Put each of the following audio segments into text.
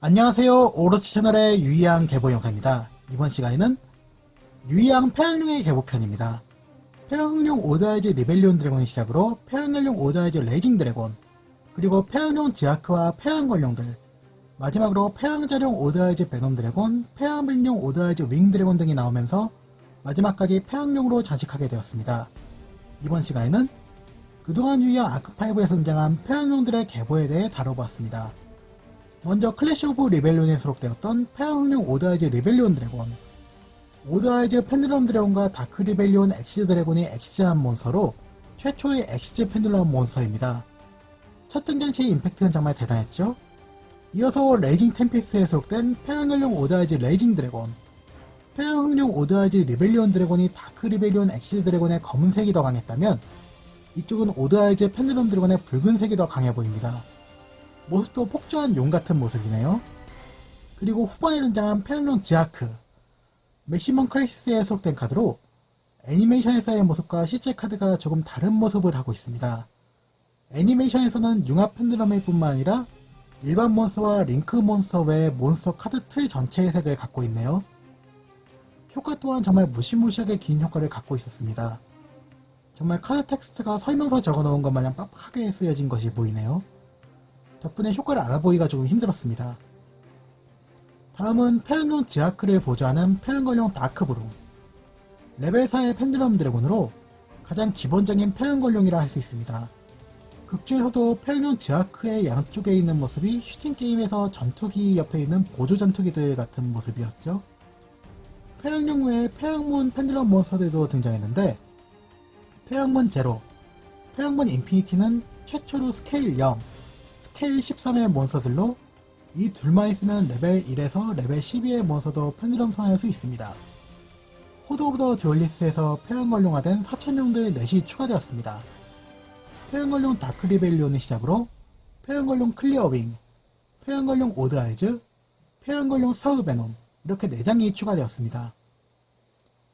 안녕하세요. 오로치 채널의 유이양 개보 영상입니다. 이번 시간에는 유이양 폐양룡의 개보편입니다. 폐양룡 오드아이즈 리벨리온 드래곤을 시작으로 폐양룡 오드아이즈 레이징 드래곤, 그리고 폐양룡 지아크와 폐양걸룡들, 마지막으로 폐양자룡 오드아이즈 베놈 드래곤, 폐양백룡 오드아이즈 윙 드래곤 등이 나오면서 마지막까지 폐양룡으로 장식하게 되었습니다. 이번 시간에는 그동안 유이양 아크5에서 등장한 폐양룡들의 계보에 대해 다뤄보았습니다. 먼저 클래시 오브 리벨리온에 수록되었던 폐양흑룡 오드아이즈 리벨리온 드래곤 오드아이즈 펜들럼 드래곤과 다크 리벨리온 엑시즈 드래곤이 엑시즈한 몬스터로 최초의 엑시즈 펜들럼 몬스터입니다. 첫 등장 시 임팩트는 정말 대단했죠? 이어서 레이징 템피스트에 수록된 폐양흑룡 오드아이즈 레이징 드래곤 폐양흑룡 오드아이즈 리벨리온 드래곤이 다크 리벨리온 엑시즈 드래곤의 검은색이 더 강했다면 이쪽은 오드아이즈 펜들럼 드래곤의 붉은색이 더 강해 보입니다. 모습도 폭주한 용 같은 모습이네요. 그리고 후반에 등장한 폐양룡 지아크, 맥시멈 크라이시스에 수록된 카드로 애니메이션에서의 모습과 실제 카드가 조금 다른 모습을 하고 있습니다. 애니메이션에서는 융합 펜드럼일 뿐만 아니라 일반 몬스터와 링크 몬스터 외에 몬스터 카드 틀 전체의 색을 갖고 있네요. 효과 또한 정말 무시무시하게 긴 효과를 갖고 있었습니다. 정말 카드 텍스트가 설명서 적어 놓은 것 마냥 빡빡하게 쓰여진 것이 보이네요. 덕분에 효과를 알아보기가 조금 힘들었습니다. 다음은 폐양용 지아크를 보조하는 폐양걸용 다크브루 레벨 4의 펜드럼 드래곤으로 가장 기본적인 폐양걸용이라 할 수 있습니다. 극중에서도 폐양용 지아크의 양쪽에 있는 모습이 슈팅 게임에서 전투기 옆에 있는 보조 전투기들 같은 모습이었죠. 폐양용 외에 폐양문 펜드럼 몬스터들도 등장했는데 폐양문 제로, 폐양문 인피니티는 최초로 스케일 0, 스케일 13의 몬스터들로 이 둘만 있으면 레벨 1에서 레벨 12의 몬스터도 펜드럼 선할 수 있습니다. 코드 오브 더 듀얼리스트에서 폐양걸룡화된 4천명들 넷이 추가되었습니다. 폐양걸룡 다크 리벨리온을 시작으로 폐양걸룡 클리어윙, 폐양걸룡 오드아이즈, 폐양걸룡 사우베놈 이렇게 4장이 추가되었습니다.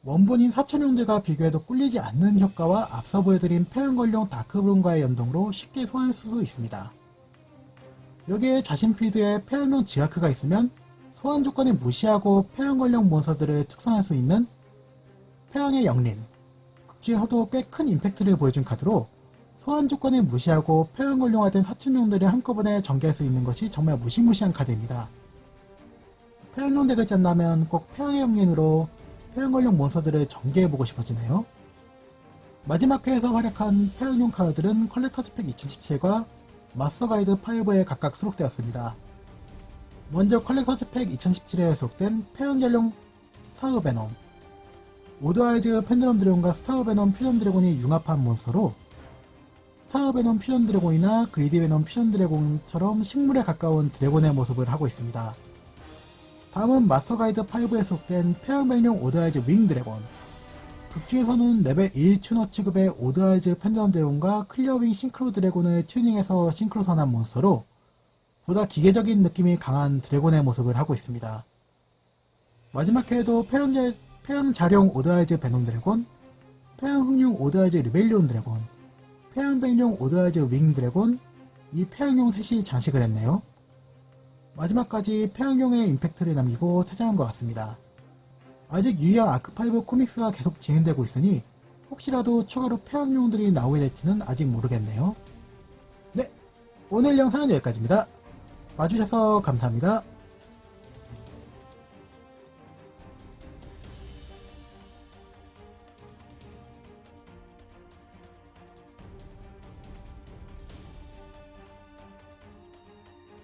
원본인 사천용들과 비교해도 꿀리지 않는 효과와 앞서 보여드린 폐양걸룡 다크브론과의 연동으로 쉽게 소환할 수 있습니다. 여기에 자신 필드에 폐양룡 지아크가 있으면 소환 조건을 무시하고 폐양걸룡 몬스터들을 특성할 수 있는 폐양의 영린 극중에서도 꽤 큰 임팩트를 보여준 카드로 소환 조건을 무시하고 폐양걸룡화된 사천용들을 한꺼번에 전개할 수 있는 것이 정말 무시무시한 카드입니다. 폐양룡 덱을 짠다면 꼭 폐양의 영린으로 폐양걸룡 몬스터들을 전개해보고 싶어지네요. 마지막 회에서 활약한 폐양용 카드들은 컬렉터즈 팩 2017과 마스터 가이드 5에 각각 수록되었습니다. 먼저 컬렉터즈 팩 2017에 수록된 폐양젤룡 스타우 베놈 오드아이즈 펜드럼 드래곤과 스타우 베놈 퓨전 드래곤이 융합한 몬스터로 스타우 베놈 퓨전 드래곤이나 그리디 베놈 퓨전 드래곤처럼 식물에 가까운 드래곤의 모습을 하고 있습니다. 다음은 마스터 가이드 5에 수록된 폐양백룡 오드아이즈 윙 드래곤 극중에서는 레벨 1 튜너 취급의 오드아이즈 펜덤 드래곤과 클리어윙 싱크로 드래곤을 튜닝해서 싱크로 선한 몬스터로 보다 기계적인 느낌이 강한 드래곤의 모습을 하고 있습니다. 마지막 회에도 폐양자, 폐양자룡 오드아이즈 베놈 드래곤, 폐양흑룡 오드아이즈 리벨리온 드래곤, 폐양백룡 오드아이즈 윙 드래곤, 이 폐양용 셋이 장식을 했네요. 마지막까지 폐양용의 임팩트를 남기고 퇴장한 것 같습니다. 아직 유야 아크5 코믹스가 계속 진행되고 있으니 혹시라도 추가로 폐양용들이 나오게 될지는 아직 모르겠네요. 네, 오늘 영상은 여기까지입니다. 봐주셔서 감사합니다.